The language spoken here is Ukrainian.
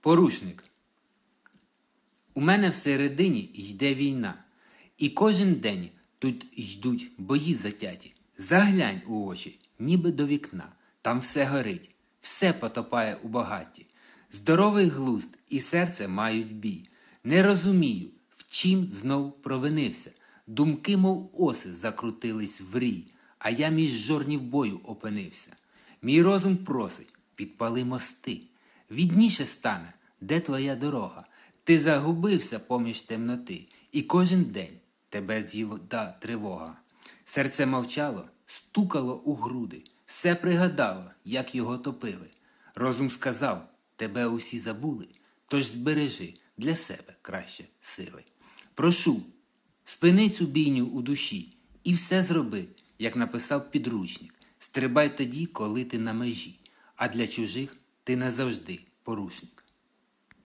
Порушник. У мене всередині йде війна, і кожен день тут йдуть бої затяті. Заглянь у очі, ніби до вікна. Там все горить, все потопає у багаті. Здоровий глузд і серце мають бій. Не розумію, в чим знов провинився. Думки, мов оси, закрутились в рій, а я між жорнів бою опинився. Мій розум просить, підпали мости. Відніше стане, де твоя дорога? Ти загубився поміж темноти, і кожен день тебе з'їда тривога. Серце мовчало, стукало у груди, все пригадало, як його топили. Розум сказав, тебе усі забули, тож збережи для себе краще сили. Прошу, спини цю бійню у душі і все зроби, як написав підручник. Стрибай тоді, коли ти на межі, а для чужих ти назавжди порушник.